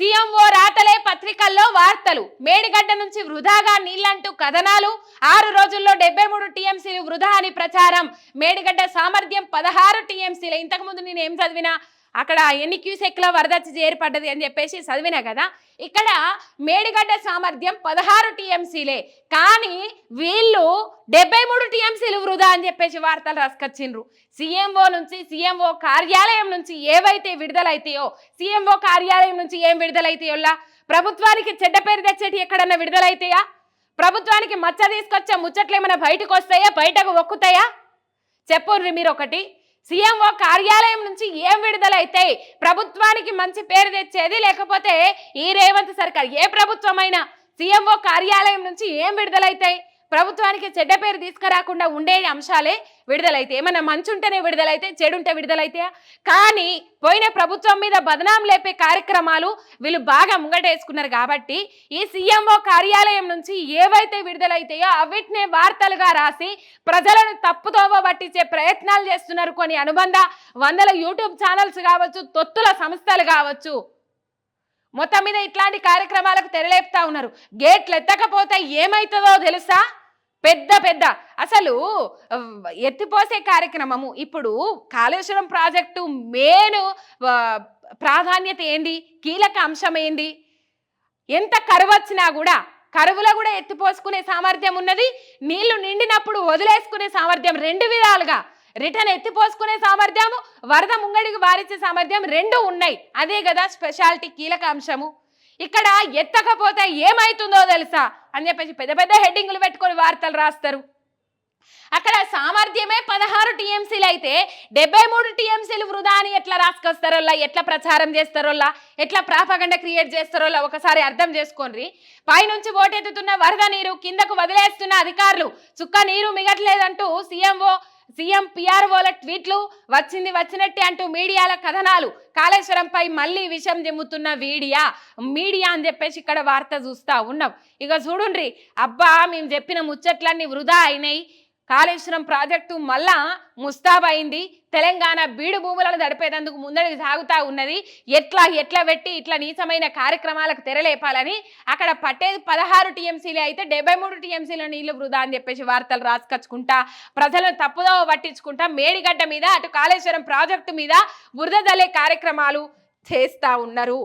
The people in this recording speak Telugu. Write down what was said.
సీఎంఓ రాతలే పత్రికల్లో వార్తలు. మేడిగడ్డ నుంచి వృధాగా నీళ్ళంటూ కథనాలు. ఆరు రోజుల్లో డెబ్బై మూడు టీఎంసీలు వృధా అని ప్రచారం. మేడిగడ్డ సామర్థ్యం పదహారు టీఎంసీలు. ఇంతకుముందు నేను ఏం చదివినా? అక్కడ ఎన్ని క్యూసెక్లో వరద ఏర్పడ్డది అని చెప్పేసి చదివినా కదా ఇక్కడ మేడిగడ్డ సామర్థ్యం పదహారు టీఎంసీలే. కానీ వీళ్ళు డెబ్బై మూడు టీఎంసీలు వృధా అని చెప్పేసి వార్తలు రాసుకొచ్చిండ్రు. సీఎంఓ నుంచి సీఎంఓ కార్యాలయం నుంచి ఏవైతే విడుదలైతాయో సీఎంఓ కార్యాలయం నుంచి ఏం విడుదలైతాయోలా ప్రభుత్వానికి చెడ్డ పేరు తెచ్చేటి ఎక్కడన్నా విడుదలైతాయా? ప్రభుత్వానికి మచ్చ తీసుకొచ్చే ముచ్చట్లు ఏమైనా బయటకు వస్తాయా బయటకు ఒక్కుతాయా? చెప్పుర్రి మీరు ఒకటి సీఎంఓ కార్యాలయం నుంచి ఏం విడుదలైతాయి ప్రభుత్వానికి మంచి పేరు తెచ్చేది లేకపోతే ఈ రేవంత్ సర్కార్ ఏ ప్రభుత్వమైనా సీఎంఓ కార్యాలయం నుంచి ఏం విడుదలైతాయి? ప్రభుత్వానికి చెడ్డ పేరు తీసుకురాకుండా ఉండే అంశాలే విడుదలైతే. ఏమన్నా మంచి ఉంటేనే విడుదలైతే చెడుంటే విడుదలైతాయా కానీ పోయిన ప్రభుత్వం మీద బదనాం లేపే కార్యక్రమాలు వీళ్ళు బాగా ముంగటేసుకున్నారు కాబట్టి ఈ సీఎంఓ కార్యాలయం నుంచి ఏవైతే విడుదలైతాయో అవిటినే వార్తలుగా రాసి ప్రజలను తప్పుదోవ పట్టించే ప్రయత్నాలు చేస్తున్నారు. కొన్ని అనుబంధ వందల యూట్యూబ్ ఛానల్స్ కావచ్చు తొత్తుల సంస్థలు కావచ్చు. మొత్తం మీద ఇట్లాంటి కార్యక్రమాలకు తెరలేపుతా ఉన్నారు. గేట్లు ఎత్తకపోతే ఏమవుతుందో తెలుసా? పెద్ద పెద్ద. అసలు ఎత్తిపోసే కార్యక్రమము. ఇప్పుడు కాళేశ్వరం ప్రాజెక్టు మెయిన్ ప్రాధాన్యత ఏంది? కీలక అంశం ఏంది? ఎంత కరువు వచ్చినా కూడా కరువులో కూడా ఎత్తిపోసుకునే సామర్థ్యం ఉన్నది. నీళ్ళు నిండినప్పుడు వదిలేసుకునే సామర్థ్యం రెండు విధాలుగా. రిటర్న్ ఎత్తిపోసుకునే సామర్థ్యము వరద ముంగడికి వారించే సామర్థ్యం రెండు ఉన్నాయి. అదే కదా స్పెషాలిటీ కీలక అంశము. ఇక్కడ ఎత్తకపోతే ఏమైతుందో తెలుసా? అని చెప్పేసి పెద్ద పెద్ద హెడ్డింగ్లు పెట్టుకొని వార్తలు రాస్తారు. అక్కడ సామర్థ్యమే పదహారు టీఎంసీలు అయితే డెబ్బై మూడు టీఎంసీలు వృధా అని ఎట్లా రాసుకొస్తారోలా ఎట్లా ప్రచారం చేస్తారోలా ఎట్లా ప్రాపగండ క్రియేట్ చేస్తారోలా ఒకసారి అర్థం చేసుకోండి. పైనుంచి ఓటెత్తుతున్న వరద నీరు కిందకు వదిలేస్తున్న అధికారులు చుక్క నీరు మిగట్లేదంటూ సీఎంఓ సీఎం పిఆర్ఓల ట్వీట్లు వచ్చింది వచ్చినట్టే అంటూ మీడియాల కథనాలు. కాళేశ్వరంపై మళ్ళీ విషం జిమ్ముతున్న వీడియా మీడియా అని చెప్పేసి ఇక్కడ వార్త చూస్తా ఉన్నాం. ఇక చూడుండ్రి అబ్బా మేము చెప్పిన ముచ్చట్లన్నీ వృధా అయినాయి. కాళేశ్వరం ప్రాజెక్టు మళ్ళా ముస్తాబైంది తెలంగాణ బీడు భూములను దడిపేందుకు ముందడుగు సాగుతా ఉన్నది. ఎట్లా ఎట్లా పెట్టి ఇట్లా నీచమైన కార్యక్రమాలకు తెరలేపాలని అక్కడ పట్టేది పదహారు టీఎంసీలే అయితే డెబ్బై మూడు టీఎంసీల నీళ్ళు వృధా అని చెప్పేసి వార్తలు రాసుకొచ్చుకుంటా ప్రజలను తప్పుదోవ పట్టించుకుంటా మేడిగడ్డ మీద అటు కాళేశ్వరం ప్రాజెక్టు మీద బురద కార్యక్రమాలు చేస్తా ఉన్నారు.